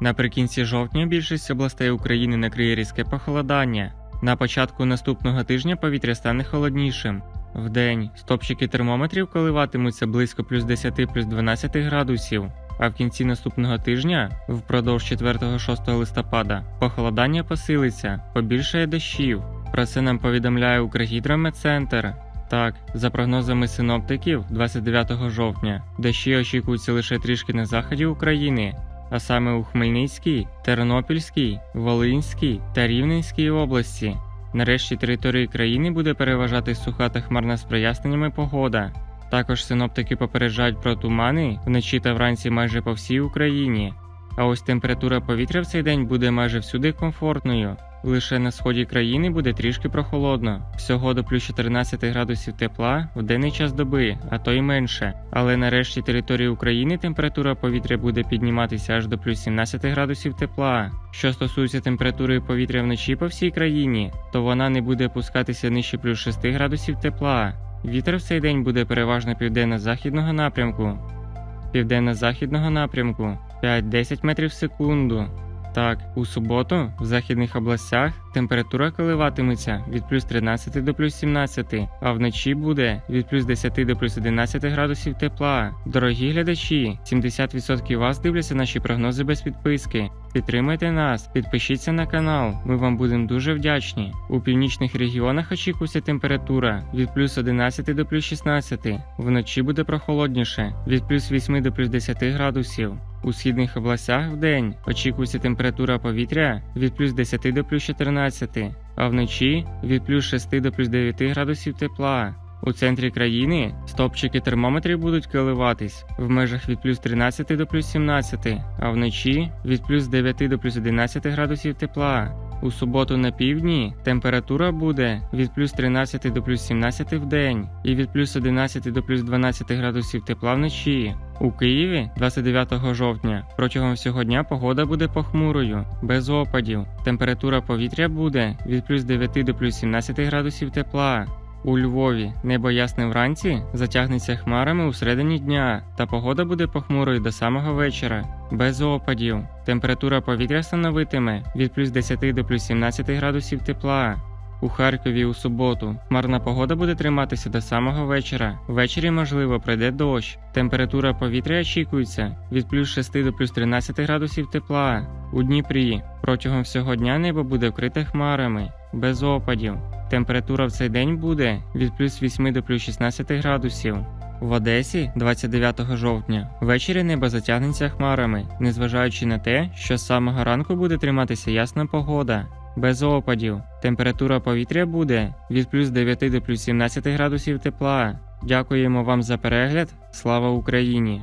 Наприкінці жовтня більшість областей України накриє різке похолодання. На початку наступного тижня повітря стане холоднішим. Вдень стопчики термометрів коливатимуться близько плюс 10 плюс 12 градусів. А в кінці наступного тижня, впродовж 4-6 листопада, похолодання посилиться, побільшає дощів. Про це нам повідомляє Укргідрометцентр. Так, за прогнозами синоптиків, 29 жовтня дощі очікуються лише трішки на заході України, а саме у Хмельницькій, Тернопільській, Волинській та Рівненській області. Нарешті території країни буде переважати суха та хмарна з проясненнями погода. Також синоптики попереджають про тумани вночі та вранці майже по всій Україні. А ось температура повітря в цей день буде майже всюди комфортною. Лише на сході країни буде трішки прохолодно, всього до плюс 14 градусів тепла в денний час доби, а то й менше. Але нарешті території України температура повітря буде підніматися аж до плюс 17 градусів тепла. Що стосується температури повітря вночі по всій країні, то вона не буде опускатися нижче плюс 6 градусів тепла. Вітер в цей день буде переважно південно-західного напрямку, південно-західного напрямку 5-10 метрів в секунду. Так, у суботу в західних областях температура коливатиметься від плюс 13 до плюс 17, а вночі буде від плюс 10 до плюс 11 градусів тепла. Дорогі глядачі, 70% вас дивляться наші прогнози без підписки. Підтримайте нас, підпишіться на канал, ми вам будемо дуже вдячні. У північних регіонах очікується температура від плюс 11 до плюс 16, вночі буде прохолодніше від плюс 8 до плюс 10 градусів. У східних областях в день очікується температура повітря від плюс 10 до плюс 14, а вночі від плюс 6 до плюс 9 градусів тепла. У центрі країни стопчики термометрів будуть коливатись в межах від плюс 13 до плюс 17, а вночі від плюс 9 до плюс 11 градусів тепла. У суботу на півдні температура буде від плюс 13 до плюс 17 в день і від плюс 11 до плюс 12 градусів тепла вночі. У Києві 29 жовтня протягом всього дня погода буде похмурою, без опадів. Температура повітря буде від плюс 9 до плюс 17 градусів тепла. У Львові небо ясне вранці затягнеться хмарами у середині дня, та погода буде похмурою до самого вечора, без опадів. Температура повітря становитиме від плюс 10 до плюс 17 градусів тепла. У Харкові у суботу хмарна погода буде триматися до самого вечора. Ввечері, можливо, пройде дощ. Температура повітря очікується від плюс 6 до плюс 13 градусів тепла. У Дніпрі протягом всього дня небо буде вкрите хмарами, без опадів. Температура в цей день буде від плюс 8 до плюс 16 градусів. В Одесі 29 жовтня ввечері небо затягнеться хмарами, незважаючи на те, що з самого ранку буде триматися ясна погода, без опадів. Температура повітря буде від плюс 9 до плюс 17 градусів тепла. Дякуємо вам за перегляд. Слава Україні!